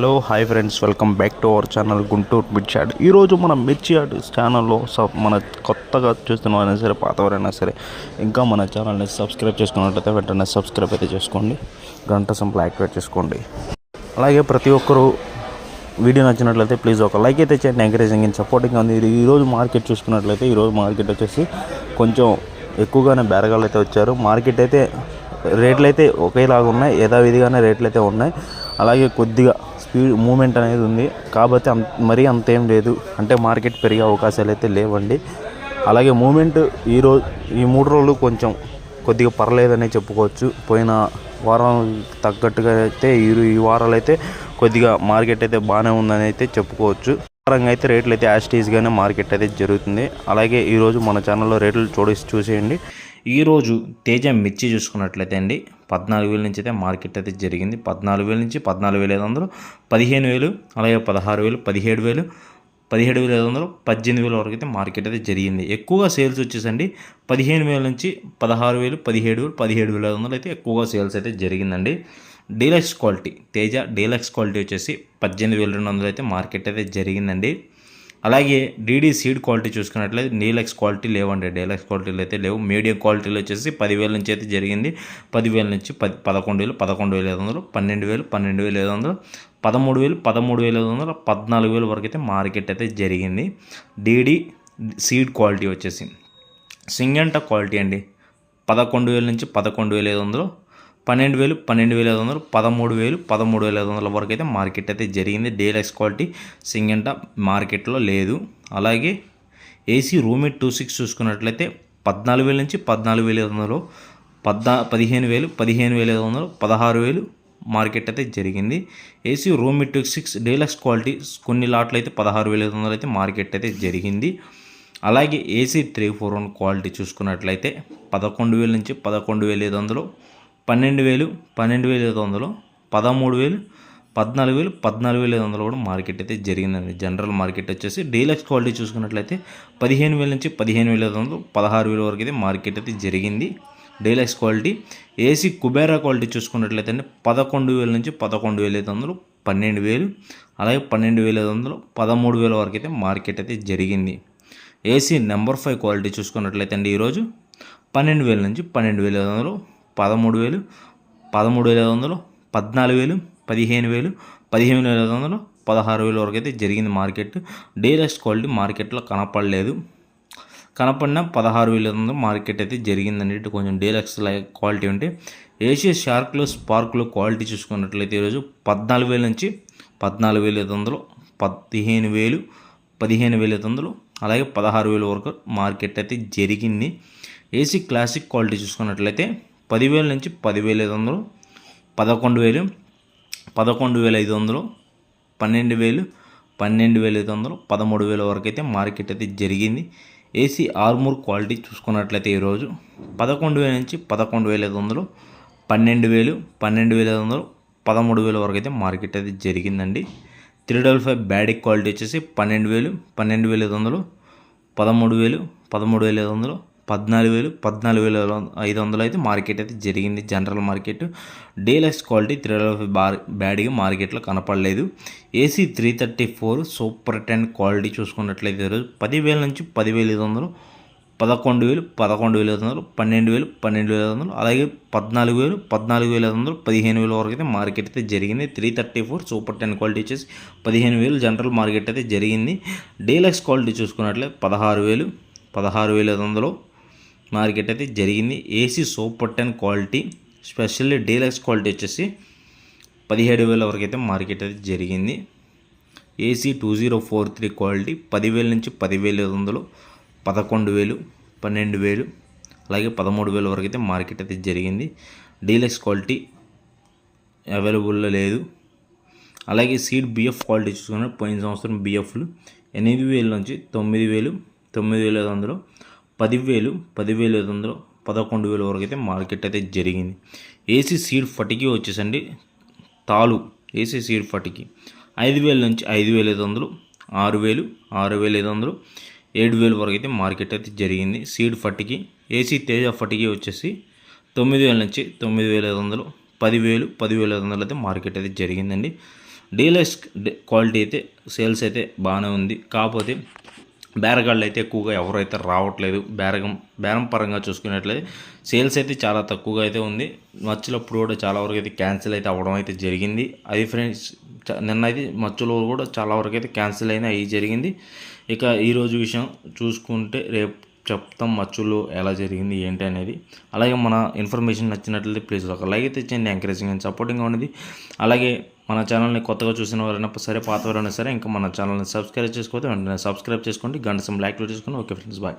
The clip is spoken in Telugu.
Hello hi friends welcome back to our channel Guntur మిర్చి యాడ్. ఈరోజు మన మిర్చి ఆర్ట్ ఛానల్లో సబ్ మన కొత్తగా చూస్తున్న వారైనా సరే పాతవారైనా సరే ఇంకా మన ఛానల్ని సబ్స్క్రైబ్ చేసుకున్నట్లయితే వెంటనే సబ్స్క్రైబ్ అయితే చేసుకోండి. గంట సింపుల్ యాక్టివేట్ చేసుకోండి. అలాగే ప్రతి ఒక్కరూ వీడియో నచ్చినట్లయితే ప్లీజ్ ఒక లైక్ అయితే చేయండి ఎంకరేజింగ్ అండ్ సపోర్టింగ్ ఉంది. ఈరోజు మార్కెట్ చూసుకున్నట్లయితే ఈరోజు మార్కెట్ వచ్చేసి కొంచెం ఎక్కువగానే బేరగాళ్ళు అయితే వచ్చారు. మార్కెట్ అయితే రేట్లు అయితే ఒకేలాగా ఉన్నాయి యథావిధిగానే రేట్లు అయితే ఉన్నాయి. అలాగే కొద్దిగా స్పీడ్ మూమెంట్ అనేది ఉంది. కాబట్టి అంత మరీ అంతేం లేదు. అంటే మార్కెట్ పెరిగే అవకాశాలు అయితే లేవండి. అలాగే మూమెంట్ ఈరోజు ఈ మూడు రోజులు కొంచెం కొద్దిగా పర్లేదనే చెప్పుకోవచ్చు. పోయిన వారం తగ్గట్టుగా అయితే ఈ ఈ వారాలు అయితే కొద్దిగా మార్కెట్ అయితే బాగానే ఉందని అయితే చెప్పుకోవచ్చు. పరంగా అయితే రేట్లు అయితే యాస్టీజ్గానే మార్కెట్ అయితే జరుగుతుంది. అలాగే ఈరోజు మన ఛానల్లో రేట్లు చూడేసి చూసేయండి. ఈరోజు తేజ మిర్చి చూసుకున్నట్లయితే అండి పద్నాలుగు వేల నుంచి అయితే మార్కెట్ అయితే జరిగింది. పద్నాలుగు వేల నుంచి పద్నాలుగు వేల ఐదు వందలు పదిహేను వేలు అలాగే పదహారు వేలు పదిహేడు వేలు పదిహేడు వేల ఐదు వందలు పద్దెనిమిది వేల వరకు అయితే మార్కెట్ అయితే జరిగింది. ఎక్కువగా సేల్స్ వచ్చేసండి పదిహేను వేల నుంచి పదహారు వేలు పదిహేడు వేలు పదిహేడు వేల ఐదు వందలు అయితే ఎక్కువగా సేల్స్ అయితే జరిగిందండి. Deluxe quality Teja deluxe quality వచ్చేసి పద్దెనిమిది వేల రెండు వందలు అయితే మార్కెట్ అయితే జరిగిందండి. అలాగే డీడీ సీడ్ క్వాలిటీ చూసుకున్నట్లయితే డీలక్స్ క్వాలిటీ లేవండి. డీలక్స్ క్వాలిటీలు అయితే లేవు. మీడియం క్వాలిటీలు వచ్చేసి పదివేల నుంచి అయితే జరిగింది. పదివేల నుంచి పది పదకొండు వేలు పదకొండు వేల ఐదు వందలు పన్నెండు వేలు పన్నెండు వేల ఐదు వందలు పదమూడు వేలు పదమూడు వేల ఐదు వందలు పద్నాలుగు వేల వరకు అయితే మార్కెట్ అయితే జరిగింది. డీడీ సీడ్ క్వాలిటీ వచ్చేసి సింగంట క్వాలిటీ అండి. పదకొండు వేల నుంచి పదకొండు వేల ఐదు వందలు పన్నెండు వేలు పన్నెండు వేల ఐదు వందలు పదమూడు వేలు పదమూడు వేల ఐదు వందల వరకు అయితే మార్కెట్ అయితే జరిగింది. డీలక్స్ క్వాలిటీ సింగంట మార్కెట్లో లేదు. అలాగే ఏసీ రూమిట్ టూ సిక్స్ చూసుకున్నట్లయితే పద్నాలుగు వేల నుంచి పద్నాలుగు వేల ఐదు వందలు పద్నా పదిహేను వేలు పదిహేను వేల ఐదు వందలు పదహారు వేలు మార్కెట్ అయితే జరిగింది. ఏసీ రూమిట్ టూ సిక్స్ డీలక్స్ క్వాలిటీ కొన్ని లాట్లు అయితే పదహారు వేల ఐదు వందలు అయితే మార్కెట్ అయితే జరిగింది. అలాగే AC three four one quality చూసుకున్నట్లయితే పదకొండు వేల నుంచి పదకొండు వేల ఐదు వందలు పన్నెండు వేలు పన్నెండు వేల ఐదు వందలు పదమూడు వేలు పద్నాలుగు వేలు పద్నాలుగు వేల ఐదు వందలు కూడా మార్కెట్ అయితే జరిగిందండి. జనరల్ మార్కెట్ వచ్చేసి డీలక్స్ క్వాలిటీ చూసుకున్నట్లయితే పదిహేను వేల నుంచి పదిహేను వేల ఐదు వందలు పదహారు వేల వరకు అయితే మార్కెట్ అయితే జరిగింది. Deluxe quality AC Kubera quality చూసుకున్నట్లయితే అండి పదకొండు వేల నుంచి పదకొండు వేల ఐదు వందలు పన్నెండు వేలు అలాగే పన్నెండు వేల ఐదు వందలు పదమూడు వేల వరకు అయితే మార్కెట్ అయితే జరిగింది. ఏసీ నెంబర్ ఫైవ్ క్వాలిటీ చూసుకున్నట్లయితే అండి ఈరోజు పన్నెండు వేల నుంచి పన్నెండు వేల ఐదు వందలు పదమూడు వేలు పదమూడు వేల ఐదు వందలు పద్నాలుగు వేలు పదిహేను వేలు పదిహేను వేల ఐదు వందలు పదహారు వేల వరకు అయితే జరిగింది మార్కెట్. డీలక్స్ క్వాలిటీ మార్కెట్లో కనపడలేదు. కనపడిన పదహారు వేల ఐదు వందలు మార్కెట్ అయితే జరిగిందండి. కొంచెం డీలక్స్ క్వాలిటీ ఉంటే ఏషియా షార్క్లో స్పార్క్లో క్వాలిటీ చూసుకున్నట్లయితే ఈరోజు పద్నాలుగు వేల నుంచి పద్నాలుగు వేల ఐదు వందలు పదిహేను వేలు పదిహేను వేల ఐదు వందలు అలాగే పదహారు వేల వరకు మార్కెట్ అయితే జరిగింది. ఏసీ క్లాసిక్ క్వాలిటీ చూసుకున్నట్లయితే పదివేల నుంచి పదివేల ఐదు వందలు పదకొండు వేలు పదకొండు వేల ఐదు వందలు పన్నెండు వేలు పన్నెండు వేల ఐదు వందలు పదమూడు వేల వరకు అయితే మార్కెట్ అయితే జరిగింది. ఏసీ ఆర్మూర్ క్వాలిటీ చూసుకున్నట్లయితే ఈరోజు పదకొండు వేల నుంచి పదకొండు వేల ఐదు వందలు పన్నెండు వేలు పన్నెండు వేల ఐదు వందలు పదమూడు వేల వరకు అయితే మార్కెట్ అయితే జరిగిందండి. త్రీ డబల్ ఫైవ్ బ్యాడిక్ క్వాలిటీ వచ్చేసి పన్నెండు వేలు పన్నెండు వేల ఐదు వందలు పదమూడు వేలు పదమూడు వేల ఐదు వందలు పద్నాలుగు వేలు పద్నాలుగు వేల ఐదు వందలు అయితే మార్కెట్ అయితే జరిగింది. General market deluxe quality three five bar బ్యాడ్గా మార్కెట్లో కనపడలేదు. AC three thirty four super ten quality చూసుకున్నట్లయితే ఈరోజు పదివేల నుంచి పదివేల ఐదు వందలు పదకొండు వేలు పదకొండు వేల ఐదు వందలు పన్నెండు వేలు పన్నెండు వేల ఐదు వందలు అలాగే పద్నాలుగు వేలు పద్నాలుగు వేల ఐదు వందలు పదిహేను వేల వరకు అయితే మార్కెట్ అయితే జరిగింది. Three thirty four super ten quality వచ్చేసి పదిహేను వేలు జనరల్ మార్కెట్ అయితే జరిగింది. డీలక్స్ క్వాలిటీ చూసుకున్నట్లయితే పదహారు వేలు పదహారు వేల ఐదు వందలు మార్కెట్ అయితే జరిగింది. AC super ten quality specially deluxe quality వచ్చేసి పదిహేడు వేల వరకు అయితే మార్కెట్ అయితే జరిగింది. AC two zero four three quality పదివేల నుంచి పదివేల ఐదు వందలు పదకొండు వేలు పన్నెండు వేలు అలాగే పదమూడు వేల వరకు అయితే మార్కెట్ అయితే జరిగింది. డీలక్స్ క్వాలిటీ అవైలబుల్లో లేదు. అలాగే సీడ్ బిఎఫ్ క్వాలిటీ చూసుకున్న పోయిన సంవత్సరం బిఎఫ్లు ఎనిమిది వేల నుంచి తొమ్మిది వేలు తొమ్మిది వేల ఐదు వందలు పదివేలు పదివేల ఐదు వందలు పదకొండు వేల వరకు అయితే మార్కెట్ అయితే జరిగింది. ఏసీ సీడ్ ఫటికి వచ్చేసండి. తాలు ఏసీ సీడ్ ఫటికి. ఐదు వేల నుంచి ఐదు వేల ఐదు వందలు ఆరు వేలు ఆరు వేల ఐదు వందలు ఏడు వేల వరకు అయితే మార్కెట్ అయితే జరిగింది. సీడ్ ఫట్టికి ఏసీ తేజ ఫట్టికి వచ్చేసి తొమ్మిది వేల నుంచి తొమ్మిది వేల ఐదు వందలు పదివేలు పదివేల ఐదు వందలు అయితే మార్కెట్ అయితే జరిగిందండి. డీలక్స్ క్వాలిటీ అయితే సేల్స్ అయితే బాగానే ఉంది. కాకపోతే బేరగాళ్ళు అయితే ఎక్కువగా ఎవరైతే రావట్లేదు బేరగం బేరం పరంగా చూసుకున్నట్లయితే సేల్స్ అయితే చాలా తక్కువగా అయితే ఉంది. మచ్చులప్పుడు కూడా చాలా వరకు అయితే క్యాన్సిల్ అయితే అవ్వడం అయితే జరిగింది. అది ఫ్రెండ్స్ నిన్న అయితే మచ్చులో కూడా చాలా వరకు అయితే క్యాన్సిల్ అయినా అయ్యి జరిగింది. ఇక ఈరోజు విషయం చూసుకుంటే రేపు చెప్తాం మచ్చులు ఎలా జరిగింది ఏంటి అనేది. అలాగే మన ఇన్ఫర్మేషన్ నచ్చినట్లయితే ప్లీజ్ ఒక లైక్ అయితే ఇచ్చేయండి ఎంకరేజింగ్ అండ్ సపోర్టింగ్ ఉన్నది అలాగే మన ఛానల్ని కొత్తగా చూసిన వారైనా సరే పాత వారైనా సరే ఇంకా మన ఛానల్ని సబ్స్క్రైబ్ చేసుకోవద్దు వెంటనే సబ్స్క్రైబ్ చేసుకోండి. గంట సం లైక్లో చేసుకోండి ఓకే ఫ్రెండ్స్ బాయ్.